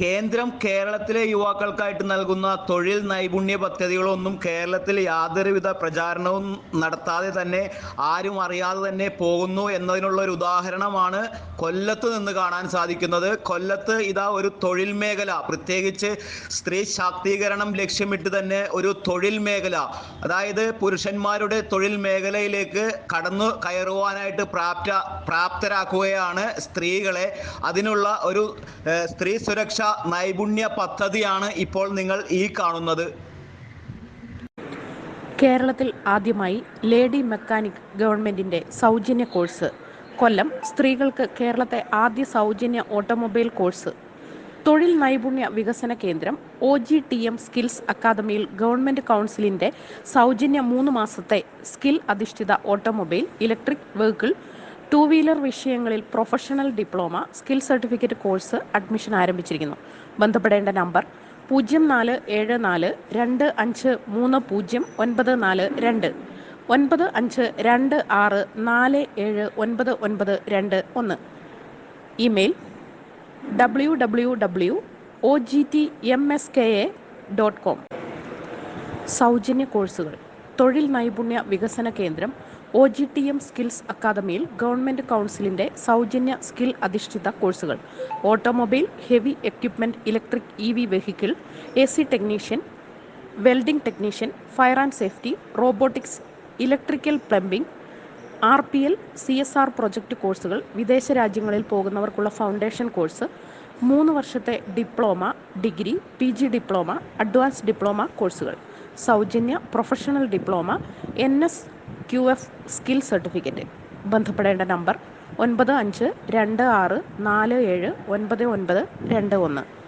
കേന്ദ്രം കേരളത്തിലെ യുവാക്കൾക്കായിട്ട് നൽകുന്ന തൊഴിൽ നൈപുണ്യ പദ്ധതികളൊന്നും കേരളത്തിൽ യാതൊരുവിധ പ്രചാരണവും നടത്താതെ തന്നെ ആരും അറിയാതെ തന്നെ പോകുന്നു എന്നതിനുള്ള ഒരു ഉദാഹരണമാണ് കൊല്ലത്ത് നിന്ന് കാണാൻ സാധിക്കുന്നത്. കൊല്ലത്ത് ഇതാ ഒരു തൊഴിൽ മേഖല. പ്രത്യേകിച്ച് സ്ത്രീ ശാക്തീകരണം ലക്ഷ്യമിട്ട് തന്നെ ഒരു തൊഴിൽ മേഖല. അതായത് പുരുഷന്മാരുടെ തൊഴിൽ മേഖലയിലേക്ക് കടന്നു കയറുവാനായിട്ട് പ്രാപ്ത പ്രാപ്തരാക്കുകയാണ് സ്ത്രീകളെ. അതിനുള്ള ഒരു സ്ത്രീ സുരക്ഷ നൈപുണ്യ പദ്ധതിയാണ് ഇപ്പോൾ നിങ്ങൾ ഈ കാണുന്നത്. കേരളത്തിൽ ആദ്യമായി ലേഡി മെക്കാനിക് ഗവൺമെന്റിന്റെ സൗജന്യ കോഴ്സ്. കൊല്ലം സ്ത്രീകൾക്ക് കേരളത്തെ ആദ്യ സൗജന്യ ഓട്ടോമൊബൈൽ കോഴ്സ്. തൊഴിൽ നൈപുണ്യ വികസന കേന്ദ്രം O G T M skills അക്കാദമിയിൽ ഗവൺമെന്റ് കൗൺസിലിന്റെ സൗജന്യ മൂന്ന് മാസത്തെ സ്കിൽ അധിഷ്ഠിത automobile electric vehicle two wheeler വിഷയങ്ങളിൽ professional diploma skill certificate course admission ആരംഭിച്ചിരിക്കുന്നു. ബന്ധപ്പെടേണ്ട നമ്പർ പൂജ്യം നാല് ഏഴ് നാല് രണ്ട് അഞ്ച് മൂന്ന് പൂജ്യം ഒൻപത് നാല് രണ്ട്. ഒൻപത് അഞ്ച് രണ്ട് ആറ് നാല് ഏഴ് ഒൻപത് ഒൻപത് രണ്ട് ഒന്ന്. Email W W W O G T M S K A dot com. സൗജന്യ കോഴ്സുകൾ. തൊഴിൽ നൈപുണ്യ വികസന കേന്ദ്രം O G T M skills അക്കാദമിയിൽ ഗവൺമെന്റ് കൗൺസിലിന്റെ സൗജന്യ സ്കിൽ അധിഷ്ഠിത കോഴ്സുകൾ automobile heavy equipment electric E V vehicle A C technician welding technician fire and safety robotics electrical plumbing R P L C S R project കോഴ്സുകൾ വിദേശ രാജ്യങ്ങളിൽ പോകുന്നവർക്കുള്ള foundation course മൂന്ന് വർഷത്തെ diploma degree P G diploma advance diploma കോഴ്സുകൾ. സൗജന്യ professional diploma N S Q F skill certificate. ബന്ധപ്പെടേണ്ട number ഒൻപത് അഞ്ച് രണ്ട് ആറ് നാല് ഏഴ് ഒൻപത് ഒൻപത് രണ്ട് ഒന്ന്.